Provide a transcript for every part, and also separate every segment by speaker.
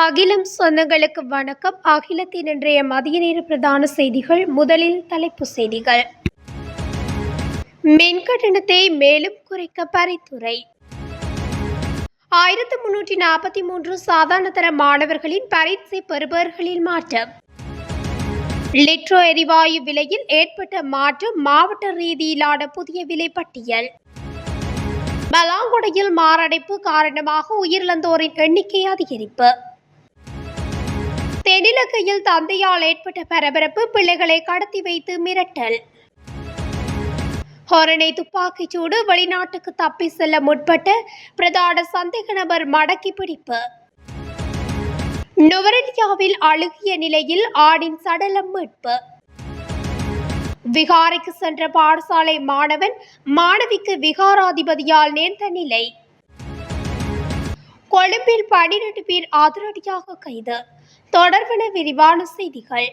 Speaker 1: அகிலம் சொந்தங்களுக்கு வணக்கம். அகிலத்தின் இன்றைய மதிய நேர பிரதான செய்திகள் முதலில் தலைப்பு செய்திகள். மின்கட்டணத்தை மேலும் குறைக்க பரிந்துரை. ஆயிரத்து முன்னூற்றி நாற்பத்தி மூன்று சாதாரண தர மாணவர்களின் பரீட்சை பெறுபவர்களில் மாற்றம். லிட்ரோ எரிவாயு விலையில் ஏற்பட்ட மாற்றம் மாவட்ட ரீதியிலான புதிய விலைப்பட்டியல் பலாங்குடையில் மாரடைப்பு காரணமாக உயிரிழந்தோரின் எண்ணிக்கை அதிகரிப்பு. தென்னிலங்கையில் தந்தையால் ஏற்பட்ட பரபரப்பு பிள்ளைகளை கடத்தி வைத்து மிரட்டல். ஹொரணை துப்பாக்கிச் சூடு வெளிநாட்டுக்கு தப்பி செல்ல முற்பட்ட பிரதான சந்தேக நபர் மடக்கி பிடிப்பு. நுவரெலியாவில் அழுகிய நிலையில் ஆடின் சடலம் மீட்பு. விகாரைக்கு சென்ற பாடசாலை மாணவன் மாணவிக்கு விகாராதிபதியால் நேர்ந்த நிலை. கொழும்பில் பனிரெண்டு பேர் அதிரடியாக கைது. தொடர்பென விரிவான செய்திகள்.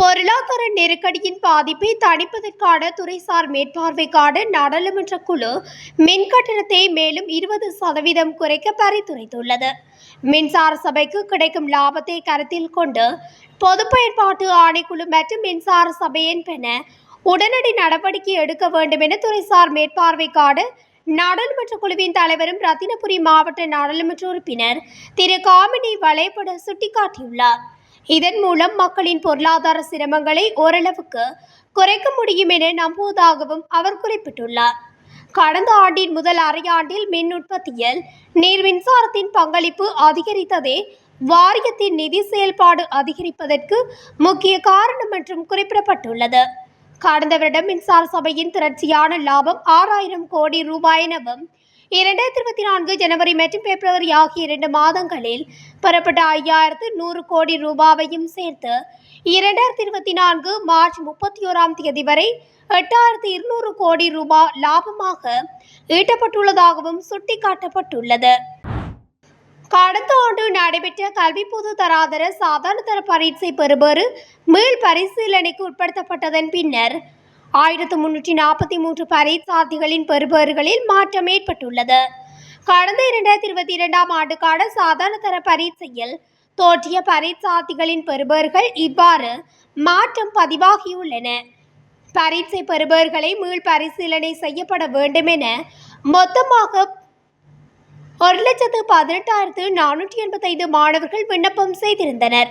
Speaker 1: பொருளாதார நெருக்கடியின் பாதிப்பை தணிப்பதற்கான துறைசார் மேற்பார்வைக்கான நாடாளுமன்ற குழு மின் கட்டணத்தை மேலும் இருபது சதவீதம் குறைக்க பரிந்துரைத்துள்ளது. மின்சார சபைக்கு கிடைக்கும் லாபத்தை கருத்தில் கொண்டு பொது பயன்பாட்டு ஆணைக்குழு மற்றும் மின்சார சபையின் பெண உடனடி நடவடிக்கை எடுக்க வேண்டும் என துறைசார் மேற்பார்வைக்கான நாடாளுமன்ற குழுவின் தலைவரும் ரத்தினபுரி மாவட்ட நாடாளுமன்ற உறுப்பினர் திரு காமினி வளைபட சுட்டிக்காட்டியுள்ளார். இதன் மூலம் மக்களின் பொருளாதார சிரமங்களை ஓரளவுக்கு குறைக்க முடியும் என நம்புவதாகவும் அவர் குறிப்பிட்டுள்ளார். கடந்த ஆண்டின் முதல் அரையாண்டில் மின் உற்பத்தியில் நீர் மின்சாரத்தின் பங்களிப்பு அதிகரித்ததே வாரியத்தின் நிதி செயல்பாடு அதிகரிப்பதற்கு முக்கிய காரணம் என்றும் குறிப்பிடப்பட்டுள்ளது. கடந்த வருடம் மின்சார சபையின் திரட்சியான லாபம் ஆறாயிரம் கோடி ரூபாய் எனவும் இரண்டாயிரத்தி இருபத்தி நான்கு ஜனவரி மற்றும் பிப்ரவரி ஆகிய இரண்டு மாதங்களில் பெறப்பட்ட ஐயாயிரத்து நூறு கோடி ரூபாவையும் சேர்த்து இரண்டாயிரத்தி இருபத்தி நான்கு மார்ச் முப்பத்தி ஓராம் தேதி வரை எட்டாயிரத்து இருநூறு கோடி ரூபாய் லாபமாக ஈட்டப்பட்டுள்ளதாகவும் சுட்டிக்காட்டப்பட்டுள்ளது. கடந்த ஆண்டு நடைபெற்ற கல்வி பொது தராதர சாதாரண தர பரீட்சை பெறுபேறு மீள் பரிசீலனைக்கு உட்படுத்தப்பட்டதன் பின்னர் ஆயிரத்து முன்னூற்றி நாற்பத்தி மூன்று பரீட்சார்த்திகளின் பெறுபேறுகளில் மாற்றம் ஏற்பட்டுள்ளது. கடந்த இரண்டாயிரத்தி இருபத்தி இரண்டாம் ஆண்டுக்கான சாதாரண தர பரீட்சையில் தோற்றிய பரீட்சார்த்திகளின் பெறுபேறுகள் இவ்வாறு மாற்றம் பதிவாகியுள்ளன. பரீட்சை பெறுபவர்களை மீள் பரிசீலனை செய்யப்பட வேண்டும் என மொத்தமாக ஒரு லட்சத்து பதினெட்டாயிரத்து நானூற்றி எண்பத்தைந்து மாணவர்கள் விண்ணப்பம் செய்திருந்தனர்.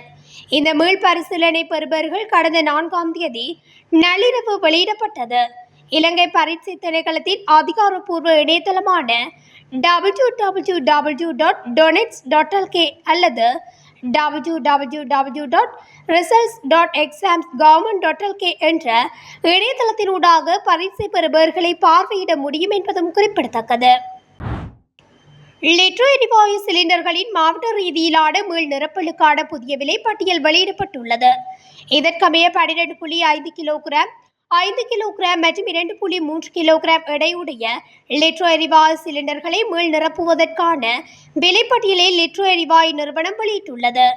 Speaker 1: இந்த மீள் பரிசீலனை பெறுபவர்கள் கடந்த நான்காம் தேதி நள்ளிரவு வெளியிடப்பட்டது. இலங்கை பரீட்சை திணைக்களத்தின் அதிகாரப்பூர்வ இணையதளமான W W W dot doenets dot LK அல்லது W W W dot results dot exams government dot LK என்ற இணையதளத்தினூடாக பரீட்சை பெறுபவர்களை பார்வையிட முடியும் என்பதும் குறிப்பிடத்தக்கது. லிட்ரோ எரிவாயு சிலிண்டர்களின் மாவட்ட ரீதியிலான மீள் நிரப்பலுக்கான புதிய விலைப்பட்டியல் வெளியிடப்பட்டுள்ளது. இதற்கமைய பன்னிரண்டு புள்ளி ஐந்து கிலோகிராம் ஐந்து கிலோகிராம் மற்றும் இரண்டு புள்ளி மூன்று கிலோகிராம் எடையுடைய லிட்ரோ எரிவாயு சிலிண்டர்களை மீள் நிரப்புவதற்கான விலைப்பட்டியலை லிட்ரோ எரிவாயு நிறுவனம் வெளியிட்டுள்ளது.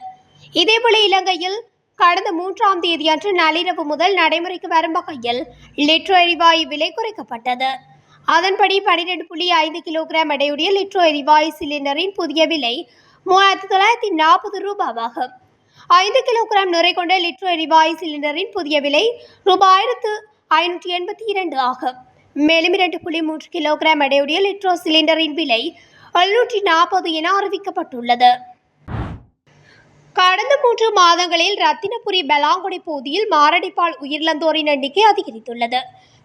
Speaker 1: இதேபோல இலங்கையில் கடந்த மூன்றாம் தேதியன்று நள்ளிரவு முதல் நடைமுறைக்கு வரும் வகையில் லிட்ரோ எரிவாயு விலை குறைக்கப்பட்டது. அதன்படி பன்னிரெண்டு புள்ளி ஐந்து கிலோகிராம் எடையுடைய லிட்ரோ எரிவாயு சிலிண்டரின் புதிய விலை மூவாயிரத்தி தொள்ளாயிரத்தி நாற்பது ரூபாவாகும். ஐந்து கிலோகிராம் நிறை கொண்ட லிட்ரோ எரிவாயு சிலிண்டரின் புதிய விலை ரூபாய் ஆயிரத்து ஐநூற்றி எண்பத்தி இரண்டு ஆகும். மேலும் இரண்டு புள்ளி மூன்று கிலோகிராம் எடையுடைய லிட்ரோ சிலிண்டரின் விலை எழுநூற்றி நாற்பது என அறிவிக்கப்பட்டுள்ளது. கடந்த மூன்று மாதங்களில் ரத்தினபுரி பெலாங்குடி பகுதியில் மாரடைப்பால் உயிரிழந்தோரின் எண்ணிக்கை அதிகரித்துள்ளது.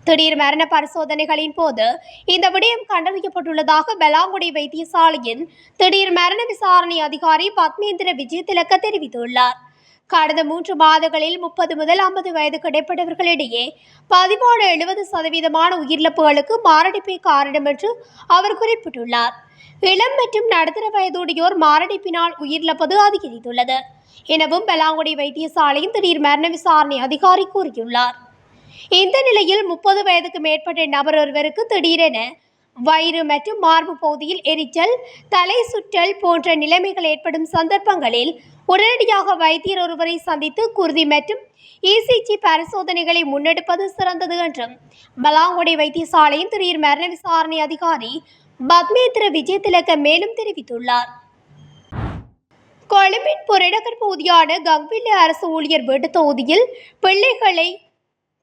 Speaker 1: திடீர் மரண பரிசோதனைகளின் போது இந்த விடயம் கண்டறியப்பட்டுள்ளதாக பெலாங்குடி வைத்தியசாலையின் திடீர் மரண விசாரணை அதிகாரி பத்மேந்திர விஜயதிலக்க தெரிவித்துள்ளார். கடந்த மூன்று மாதங்களில் முப்பது முதல் ஐம்பது வயது கிடைப்பட்டவர்களிடையே பதிமூணு எழுபது சதவீதமான உயிரிழப்புகளுக்கு மாரடைப்பே காரணம் என்று அவர் குறிப்பிட்டுள்ளார். இளம் மற்றும் நடுத்தர வயதுடையோர் மாரடைப்பினால் உயிரிழப்பது அதிகரித்துள்ளது. எனவும் பெலாங்குடி வைத்தியசாலையின் திடீர் மரண விசாரணை அதிகாரி கூறியுள்ளார். இந்த நிலையில் முப்பது வயதுக்கு மேற்பட்ட நபர் ஒருவருக்கு திடீரென வயிறு மற்றும் மார்பு பகுதியில் எரிச்சல் தலை சுற்றல் போன்ற நிலைமைகள் ஏற்படும் சந்தர்ப்பங்களில் உடனடியாக வைத்தியர் ஒருவரை சந்தித்து குருதி மற்றும் இசிஜி பரிசோதனைகளை முன்னெடுப்பது சிறந்தது என்றும் பலாங்குடி வைத்தியசாலையின் திடீர் மரண விசாரணை அதிகாரி பத்மேந்திர விஜயதிலக மேலும் தெரிவித்துள்ளார். கொழும்பின் புரடகர் பகுதியான கங்வில்லை அரசு ஊழியர் வீட்டு தொகுதியில் பிள்ளைகளை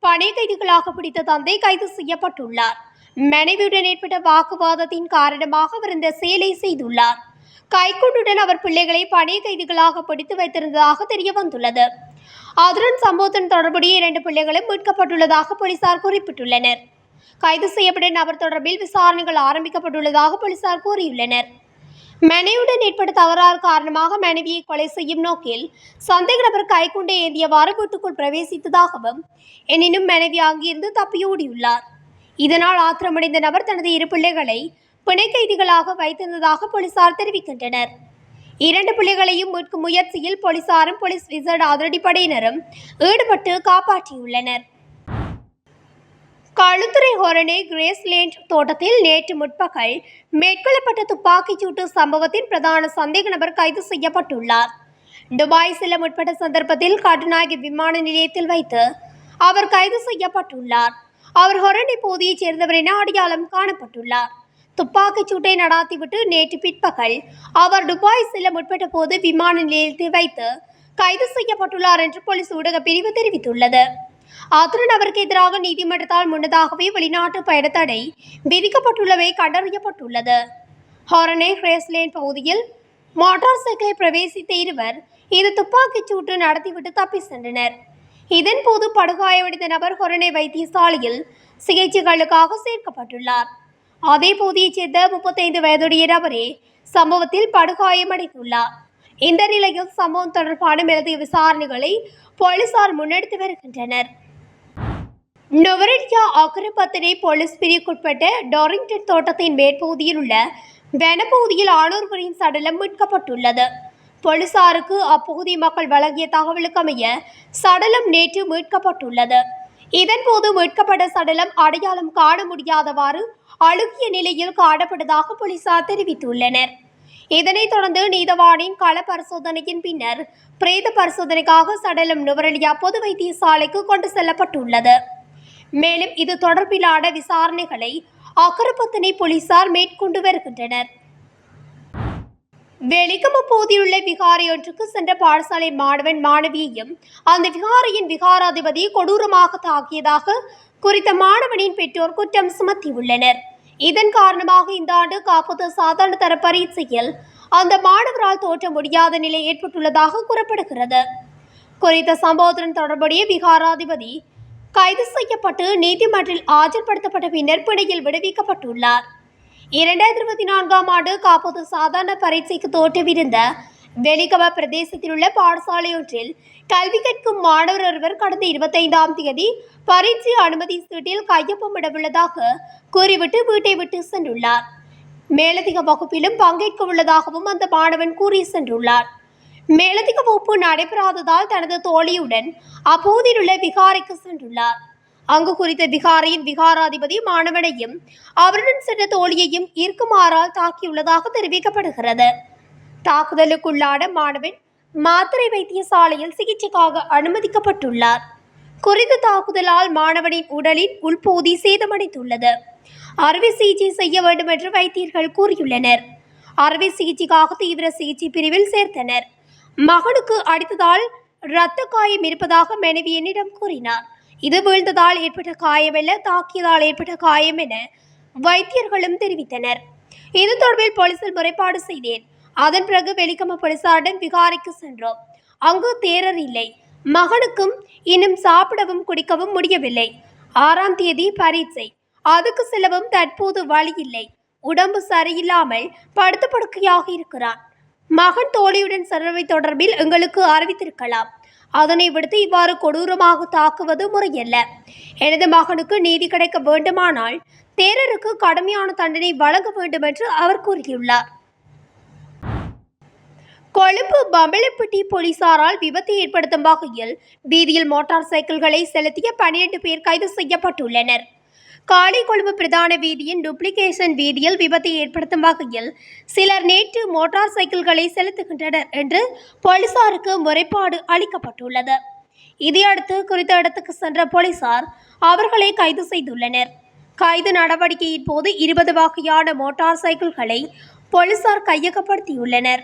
Speaker 1: பணி கைதிகளாக பிடித்த தந்தை கைது செய்யப்பட்டுள்ளார். மனைவியுடன் ஏற்பட்ட வாக்குவாதத்தின் காரணமாக அவர் இந்த செயலை செய்துள்ளார். கைக்குண்டுடன் அவர் பிள்ளைகளை பணி கைதிகளாக பிடித்து வைத்திருந்ததாக தெரிய வந்துள்ளது. அதுடன் சம்பவத்தின் தொடர்புடைய இரண்டு பிள்ளைகளும் மீட்கப்பட்டுள்ளதாக போலீசார் குறிப்பிட்டுள்ளனர். கைது செய்யப்பட்ட நபர் தொடர்பில் விசாரணைகள் ஆரம்பிக்கப்பட்டுள்ளதாக போலீசார் கூறியுள்ளனர். மனைவியுடன் ஏற்பட்ட தகராறு காரணமாக மனைவியை கொலை செய்யும் நோக்கில் சந்தேக நபர் கைக்குண்டை ஏந்தியவாறு வீட்டுக்குள் பிரவேசித்ததாகவும் எனினும் மனைவி அங்கிருந்து தப்பியோடியுள்ளார் இதனால் ஆத்திரமடைந்த நபர் தனது இரு பிள்ளைகளை பிணை கைதிகளாக வைத்திருந்ததாக போலீசார் தெரிவிக்கின்றனர். இரண்டு பிள்ளைகளையும் மீட்கும் முயற்சியில் போலீசாரும் போலீஸ் விசேட அதிரடிப்படையினரும் ஈடுபட்டு காப்பாற்றியுள்ளனர். களுத்துறை ஹொரணை கிரேஸ்லேண்ட் தோட்டத்தில் நேற்று முற்பகல் மேற்கொள்ளப்பட்ட துப்பாக்கிச் சூட்டு சம்பவத்தின் பிரதான சந்தேக நபர் கைது செய்யப்பட்டுள்ளார். துபாய் செல்ல முற்பட்ட சந்தர்ப்பத்தில் கட்டுநாயகி விமான நிலையத்தில் வைத்து அவர் கைது செய்யப்பட்டுள்ளார். அவர் ஹொரணி பகுதியைச் சேர்ந்தவர் என அடையாளம் காணப்பட்டுள்ளார். துப்பாக்கிச் சூட்டை நடாத்திவிட்டு நேற்று பிற்பகல் அவர் துபாய் செல்ல முற்பட்ட போது விமான நிலையத்தில் வைத்து கைது செய்யப்பட்டுள்ளார் என்று போலீஸ் ஊடக பிரிவு தெரிவித்துள்ளது. அத்துடன் அவருக்கு எதிராக நீதிமன்றத்தால் முன்னதாகவே வெளிநாட்டு பயணத்தடை விதிக்கப்பட்டுள்ளவை கண்டறியப்பட்டுள்ளது. ஹாரனே கிரேஸ்லேன் பகுதியில் மோட்டார் சைக்கிளை பிரவேசித்த இருவர் இது துப்பாக்கிச் சூட்டு நடத்திவிட்டு தப்பி சென்றனர். இதன்போது படுகாயமடைந்த நபர் ஹொரணை வைத்தியசாலையில் சிகிச்சைகளுக்காக சேர்க்கப்பட்டுள்ளார். அதே பகுதியைச் சேர்ந்த முப்பத்தைந்து வயதுடைய நபரே சம்பவத்தில் படுகாயமடைந்துள்ளார். இந்த நிலையில் சம்பவம் தொடர்பான மேலதிக விசாரணைகளை போலீசார் முன்னெடுத்து வருகின்றனர். நுவரெலியா அக்கரப்பத்தினை போலீஸ் பிரிவுக்குட்பட்ட டாரிங்டன் தோட்டத்தின் மேற்பகுதியில் உள்ள வனப்பகுதியில் ஆணூர்வரின் சடலம் மீட்கப்பட்டுள்ளது. போலீசாருக்கு அப்பகுதி மக்கள் வழங்கிய தகவலுக்கமைய சடலம் நேற்று மீட்கப்பட்டுள்ளது. இதன்போது மீட்கப்பட்ட சடலம் அடையாளம் காண முடியாதவாறு அழுகிய நிலையில் காணப்பட்டதாக போலீசார் தெரிவித்துள்ளனர். இதனைத் தொடர்ந்து நீதவானின் கள பரிசோதனையின் பின்னர் பிரேத பரிசோதனைக்காக சடலம் நுவரெலியா பொது வைத்தியசாலைக்கு கொண்டு செல்லப்பட்டுள்ளது. மேலும் இது தொடர்பிலான விசாரணைகளை அக்கரப்பத்தினை போலீசார் மேற்கொண்டு வருகின்றனர். வெளிக்கம பகுதியுள்ள விகாரை ஒன்றுக்கு சென்ற பாடசாலை மாணவன் மாணவியையும் அந்த விகாரையின் விகாராதிபதி கொடூரமாக தாக்கியதாக குறித்த மாணவனின் பெற்றோர் குற்றம் சுமத்தியுள்ளனர். இதன் காரணமாக இந்த ஆண்டு காப்பது சாதாரண தர பரீட்சையில் அந்த மாணவரால் தோற்ற முடியாத நிலை ஏற்பட்டுள்ளதாக கூறப்படுகிறது. குறித்த சம்பவத்துடன் தொடர்புடைய விகாராதிபதி கைது செய்யப்பட்டு நீதிமன்றில் ஆஜர்படுத்தப்பட்ட பின்னர் பிணையில் விடுவிக்கப்பட்டுள்ளார். இரண்டாயிரத்தி இருபத்தி நான்காம் ஆண்டு காப்போது சாதாரண பரீட்சைக்கு தோற்றவிருந்த வெளிகவ பிரதேசத்தில் உள்ள பாடசாலையொன்றில் கல்வி கற்கும் மாணவர் ஒருவர் கடந்த இருபத்தைந்தாம் தேதி பரீட்சை அனுமதி சீட்டில் கையொப்பமிடவுள்ளதாக கூறிவிட்டு வீட்டை விட்டு சென்றுள்ளார். மேலதிக வகுப்பிலும் பங்கேற்க உள்ளதாகவும் அந்த மாணவன் கூறி சென்றுள்ளார். மேலதிக வகுப்பு நடைபெறாததால் தனது தோழியுடன் அப்பகுதியில் உள்ள விகாரைக்கு சென்றுள்ளார். அங்கு குறித்த விகாரையின் விகாராதிபதி மாணவனையும் அவருடன் சென்ற தோழியையும் இருக்குமாறால் தாக்கியுள்ளதாக தெரிவிக்கப்படுகிறது. தாக்குதலுக்குள்ளான மாணவன் மாத்திரை வைத்தியசாலையில் சிகிச்சைக்காக அனுமதிக்கப்பட்டுள்ளார். குறித்த தாக்குதலால் மாணவனின் உடலின் உள்பகுதி சேதமடைந்துள்ளது. அறுவை சிகிச்சை செய்ய வேண்டும் என்று வைத்தியர்கள் கூறியுள்ளனர். அறுவை சிகிச்சைக்காக தீவிர சிகிச்சை பிரிவில் சேர்த்தனர். மகனுக்கு அடித்ததால் இரத்த காயம் இருப்பதாக மனைவி என்னிடம் கூறினார். இது வீழ்ந்ததால் ஏற்பட்ட காயமல்ல தாக்கியதால் ஏற்பட்ட காயம் என வைத்தியர்களும் தெரிவித்தனர். இது தொடர்பில் போலீசில் முறைப்பாடு செய்தேன். அதன் பிறகு வெளிக்கம போலீசாரிடம் விகாரைக்கு சென்றோம். அங்கு தேரர் இல்லை. மகனுக்கும் இன்னும் சாப்பிடவும் குடிக்கவும் முடியவில்லை. ஆறாம் தேதி பரீட்சை. அதுக்கு செல்லவும் தற்போது வழி இல்லை உடம்பு சரியில்லாமல் படுத்து படுக்கையாக இருக்கிறான். மகன் தோழியுடன் சென்றவை தொடர்பில் எங்களுக்கு அறிவித்திருக்கலாம். அதனை விடுத்து இவ்வாறு கொடூரமாக தாக்குவது முறையல்ல. எனது மகனுக்கு நீதி கிடைக்க வேண்டுமானால் தேரருக்கு கடுமையான தண்டனை வழங்க வேண்டும் என்று அவர் கூறியுள்ளார். கொழும்பு பம்பளப்பட்டி போலீசாரால் விபத்தை ஏற்படுத்தும் வகையில் வீதியில் மோட்டார் சைக்கிள்களை செலுத்திய பனிரெண்டு பேர் கைது செய்யப்பட்டுள்ளனர். காலை கொழும்பு பிரதான வீதியின் டூப்ளிகேஷன் வீதியில் விபத்தை ஏற்படுத்தும் வகையில் சிலர் நேற்று மோட்டார் சைக்கிள்களை செலுத்துகின்றனர் என்று போலீசாருக்கு முறைப்பாடு அளிக்கப்பட்டுள்ளது. இதையடுத்து குறித்த இடத்துக்கு சென்ற போலீசார் அவர்களை கைது செய்துள்ளனர். கைது நடவடிக்கையின் போது இருபது வகையான மோட்டார் சைக்கிள்களை போலீசார் கையகப்படுத்தியுள்ளனர்.